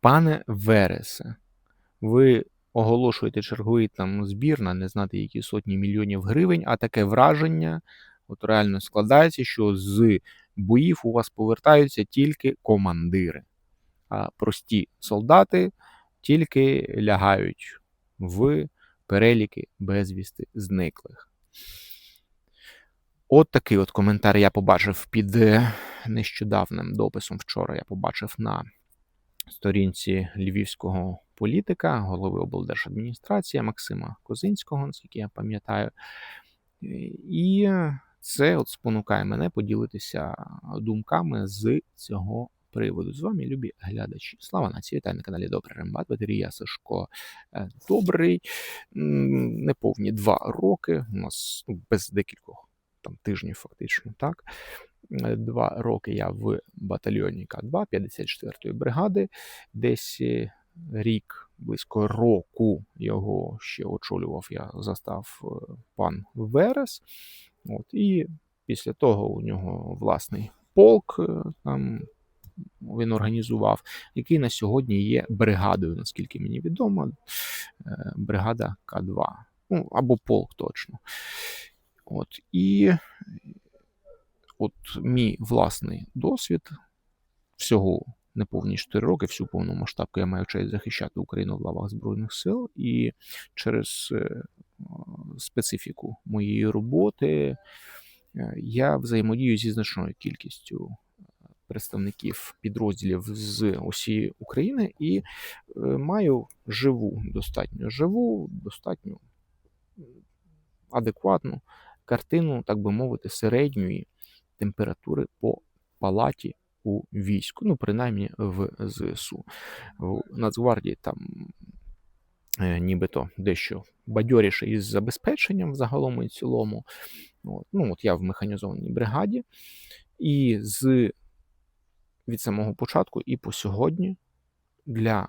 Пане Вересе, ви оголошуєте черговий там збір на не знати які сотні мільйонів гривень, а таке враження от реально складається, що з боїв у вас повертаються тільки командири, а прості солдати тільки лягають в переліки безвісти зниклих. От такий от коментар я побачив під е, нещодавним дописом. Вчора я побачив на сторінці львівського політика, голови облдержадміністрації Максима Козинського, наскільки я пам'ятаю. І це от спонукає мене поділитися думками з цього приводу. З вами, любі глядачі. Слава нації, вітаю на каналі Добрий Рембат, Батарія Сашко е, Добрий. Неповні два роки. У нас ну, без декількох там тижнів, фактично, так. Е, Два роки я в батальйоні К2 54-ї бригади. Десь е, рік, близько року його ще очолював, я застав е, пан Верес. От, і після того у нього власний полк там він організував, який на сьогодні є бригадою, наскільки мені відомо, бригада К2. Ну, або полк точно. От, і от мій власний досвід. Всього неповні 4 роки, всю повномасштабку я маю честь захищати Україну в лавах Збройних сил, і через е, специфіку моєї роботи е, я взаємодію зі значною кількістю представників підрозділів з усієї України і е, маю живу, достатньо живу, достатньо адекватну картину, так би мовити, середньої температури по палаті у війську, ну, принаймні в ЗСУ. В Нацгвардії там е, нібито дещо бадьоріше із забезпеченням загалом і цілому. От. Ну, от я в механізованій бригаді, і з від самого початку і по сьогодні для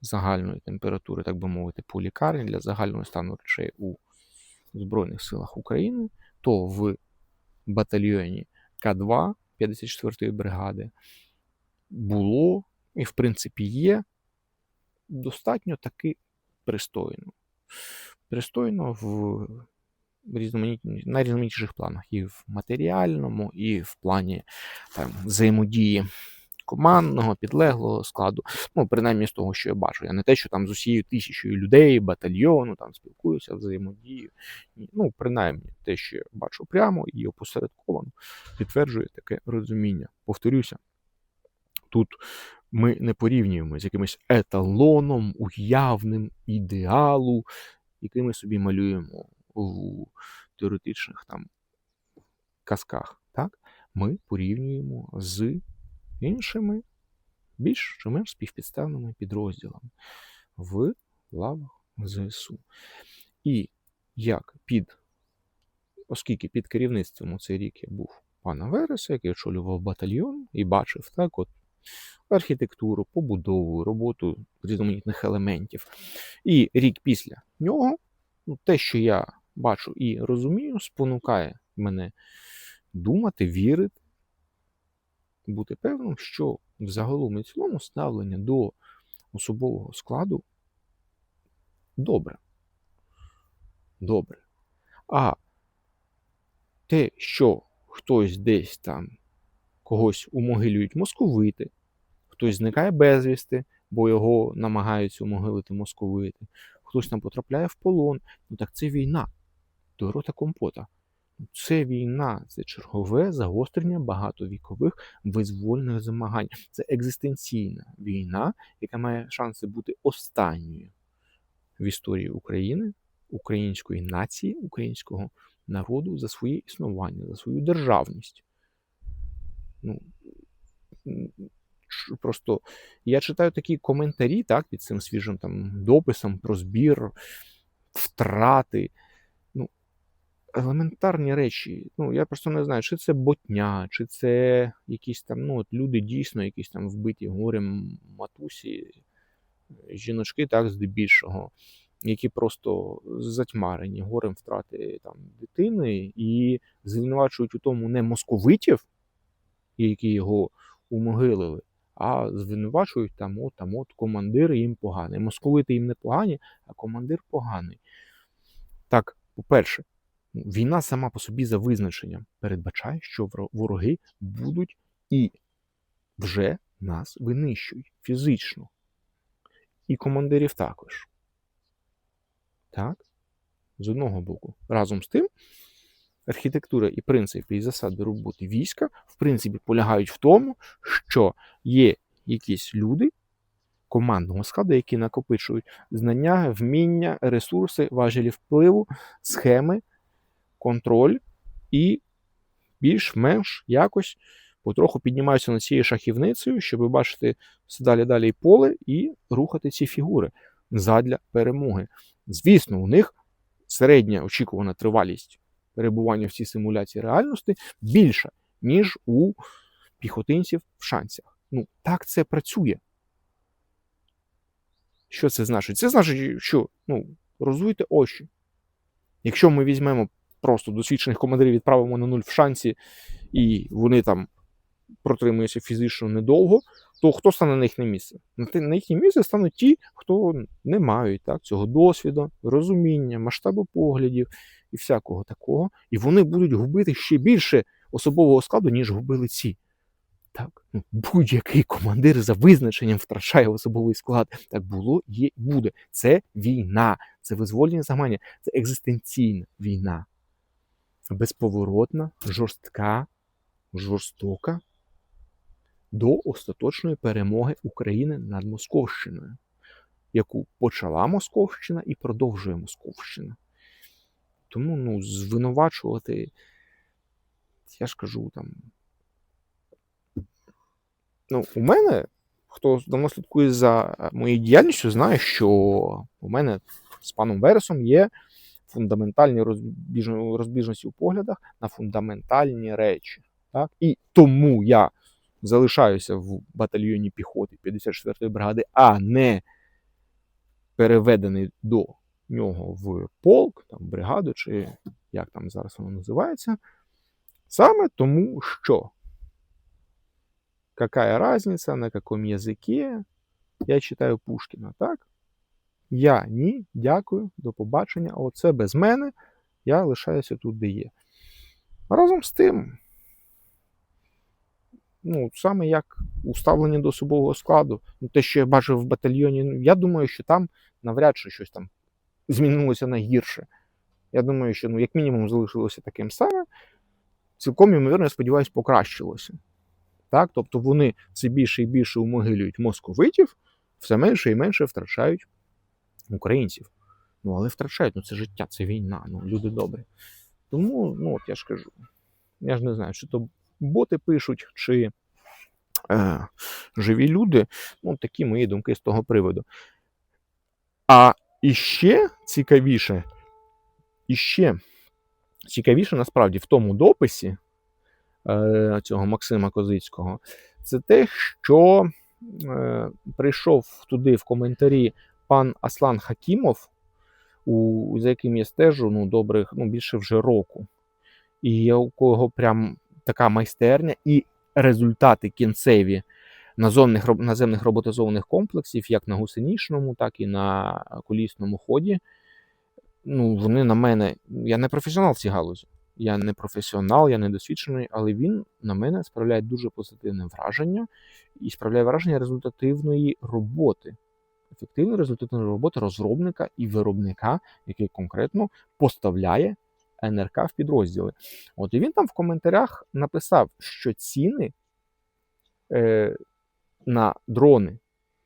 загальної температури, так би мовити, по лікарні, для загального стану речей у Збройних силах України, то в батальйоні К2 54-ї бригади було і, в принципі, є достатньо таки пристойно. Пристойно в різноманітні, планах, і в матеріальному, і в плані там, взаємодії командного, підлеглого складу. Ну, принаймні з того, що я бачу. Я не те, що там з усією тисячою людей, батальйону, там спілкуюся, взаємодію. Ну, принаймні, те, що я бачу прямо і опосередковано, підтверджує таке розуміння. Повторюся, тут ми не порівнюємо з якимось еталоном, уявним ідеалу, який ми собі малюємо у теоретичних там казках. Так? Ми порівнюємо з іншими більш чи менш співпідставними підрозділами в лавах ЗСУ. І як під, оскільки під керівництвом у цей рік я був пана Вереса, який очолював батальйон і бачив так, от архітектуру, побудову, роботу різноманітних елементів. І рік після нього, ну, те, що я бачу і розумію, спонукає мене думати, вірити, бути певним, що взагалом і цілому ставлення до особового складу добре. Добре. А те, що хтось десь там когось умогилюють московити, хтось зникає безвісти, бо його намагаються умогилити московити, хтось там потрапляє в полон, ну так це війна до рота компота. Це війна, це чергове загострення багатовікових визвольних змагань. Це екзистенційна війна, яка має шанси бути останньою в історії України, української нації, українського народу за своє існування, за свою державність. Ну, Просто я читаю такі коментарі так, під цим свіжим там дописом про збір, втрати. Елементарні речі. Ну, я просто не знаю, чи це ботня, чи це якісь там, ну, от люди дійсно якісь там вбиті горем матусі, жіночки, так, здебільшого, які просто затьмарені горем втрати там дитини і звинувачують у тому не московитів, які його умогилили, а звинувачують там, от, там, от командир їм поганий. Московити їм не погані, а командир поганий. Так, по-перше, війна сама по собі за визначенням передбачає, що вороги будуть і вже нас винищують фізично. І командирів також. Так? З одного боку. Разом з тим, архітектура і принципи і засади роботи війська, в принципі, полягають в тому, що є якісь люди командного складу, які накопичують знання, вміння, ресурси, важелі впливу, схеми, контроль і більш-менш якось потроху піднімаються над цією шахівницею, щоб бачити все далі далі поле і рухати ці фігури задля перемоги. Звісно, у них середня очікувана тривалість перебування в цій симуляції реальності більша, ніж у піхотинців в шансах. Ну, так це працює. Що це значить? Це значить, що ну, розвуйте очі. Якщо ми візьмемо просто досвідчених командирів, відправимо на нуль в шансі, і вони там протримуються фізично недовго, то хто стане на їхнє місце? На їхнє місце стануть ті, хто не мають так, цього досвіду, розуміння, масштабу поглядів і всякого такого. І вони будуть губити ще більше особового складу, ніж губили ці. Так, ну, будь-який командир за визначенням втрачає особовий склад. Так було, є і буде. Це війна, це визволення замання, це екзистенційна війна. Безповоротна, жорстка, жорстока до остаточної перемоги України над Московщиною, яку почала Московщина і продовжує Московщина. Тому ну, звинувачувати, я ж кажу там. Ну, у мене, хто давно слідкує за е, моєю діяльністю, знає, що у мене з паном Вересом є фундаментальні розбіж- розбіжності у поглядах на фундаментальні речі. Так? І тому я залишаюся в батальйоні піхоти 54-ї бригади, а не переведений до нього в полк, там, бригаду, чи як там зараз воно називається. Саме тому, що какая разница, на каком языке я читаю Пушкіна, так? Я ні, дякую, до побачення. Оце без мене. Я лишаюся тут, де є. Разом з тим, ну, саме як уставлення до особового складу, ну, те, що я бачив в батальйоні, ну, я думаю, що там навряд чи щось там змінилося на гірше. Я думаю, що ну, як мінімум залишилося таким самим. Цілком, ймовірно, я сподіваюся, покращилося. Так? Тобто вони все більше і більше умогилюють московитів, все менше і менше втрачають українців. Ну, але втрачають, ну це життя, це війна, ну люди добрі. Тому, ну от я ж кажу, я ж не знаю, чи то боти пишуть, чи е, живі люди. Ну, такі мої думки з того приводу. А іще цікавіше, іще цікавіше насправді в тому дописі е, цього Максима Козицького, це те, що е, прийшов туди в коментарі пан Аслан Хакімов, у, за яким я стежу ну, добрих, ну, більше вже року. І у кого прям така майстерня і результати кінцеві наземних, наземних роботизованих комплексів, як на гусеничному, так і на колісному ході. Ну, вони на мене. Я не професіонал в цій галузі. Я не професіонал, я не досвідчений, але він на мене справляє дуже позитивне враження і справляє враження результативної роботи. Ефективної результативної роботи розробника і виробника, який конкретно поставляє НРК в підрозділи. От і він там в коментарях написав, що ціни е, на дрони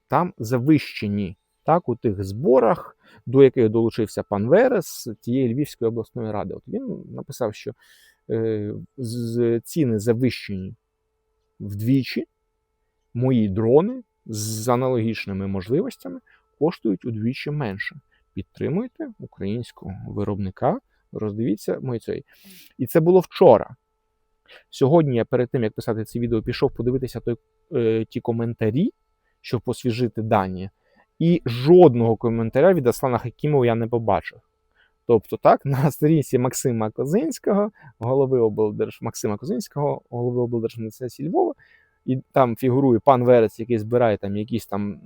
там завищені. Так, у тих зборах, до яких долучився пан Верес тієї Львівської обласної ради. От він написав, що е, з, ціни завищені вдвічі, мої дрони з аналогічними можливостями коштують удвічі менше. Підтримуйте українського виробника, роздивіться мой цей. І це було вчора. Сьогодні я перед тим, як писати це відео, пішов подивитися той, е, ті коментарі, щоб освіжити дані. І жодного коментаря від Аслана Хакімова я не побачив. Тобто, так, на сторінці Максима Козинського, голови облдерж... Максима Козинського, голови облдержадміністрації Львова, і там фігурує пан Верес, який збирає там якісь там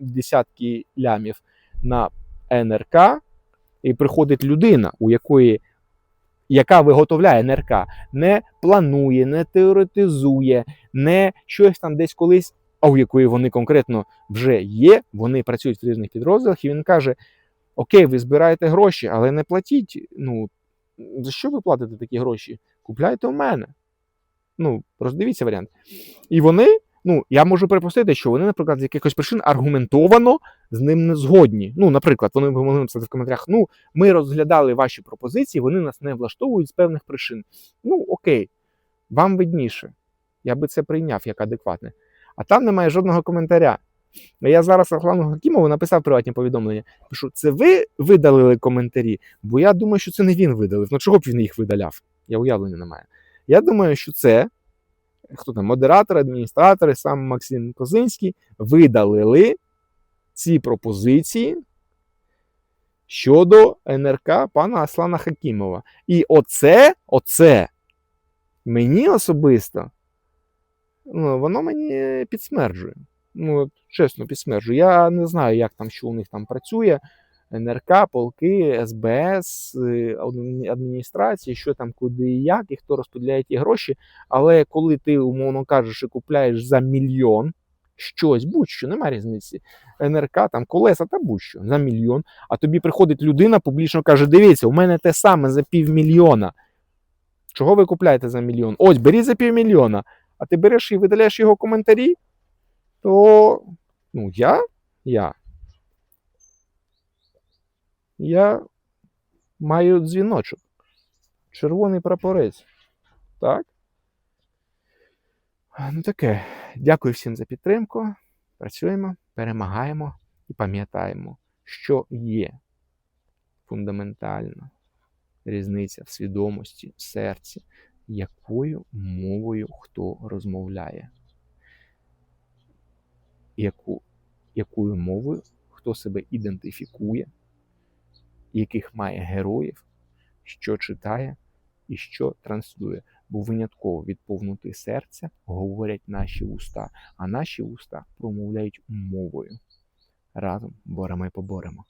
десятки лямів на НРК, і приходить людина, у якої яка виготовляє НРК, не планує, не теоретизує, не щось там десь колись, а у якої вони конкретно вже є, вони працюють в різних підрозділах, і він каже: Окей, ви збираєте гроші, але не платіть. Ну, за що ви платите такі гроші? Купляйте у мене. Ну, роздивіться варіант. І вони, ну, я можу припустити, що вони, наприклад, з якихось причин аргументовано з ним не згодні. Ну, наприклад, вони могли написати в коментарях: ну, ми розглядали ваші пропозиції, вони нас не влаштовують з певних причин. Ну, окей, вам видніше. Я би це прийняв як адекватне. А там немає жодного коментаря. Я зараз Руслану Хакімову написав приватні повідомлення. Пишу, це ви видалили коментарі? Бо я думаю, що це не він видалив. Ну чого б він їх видаляв? Я уявлення не маю. Я думаю, що це хто там, модератори, адміністратори, сам Максим Козинський видалили ці пропозиції щодо НРК пана Аслана Хакімова. І оце, оце мені особисто, ну, воно мені підсмерджує. Ну, чесно, підсмерджує. Я не знаю, як там, що у них там працює. НРК, полки, СБС, е, адміністрації, що там, куди і як, і хто розподіляє ті гроші. Але коли ти, умовно кажеш, купляєш за мільйон щось, будь-що, немає різниці. НРК, там колеса та будь-що за мільйон. А тобі приходить людина, публічно каже: дивіться, у мене те саме за півмільйона. Чого ви купляєте за мільйон? Ось, беріть за півмільйона. А ти береш і видаляєш його коментарі, то ну, я, я. Я маю дзвіночок. Червоний прапорець. Так? Ну таке. Дякую всім за підтримку. Працюємо, перемагаємо і пам'ятаємо, що є фундаментальна різниця в свідомості, в серці, якою мовою хто розмовляє, яку, якою мовою хто себе ідентифікує, яких має героїв, що читає і що транслює. Бо винятково від повноти серця говорять наші уста, а наші уста промовляють мовою. Разом боремо і поборемо.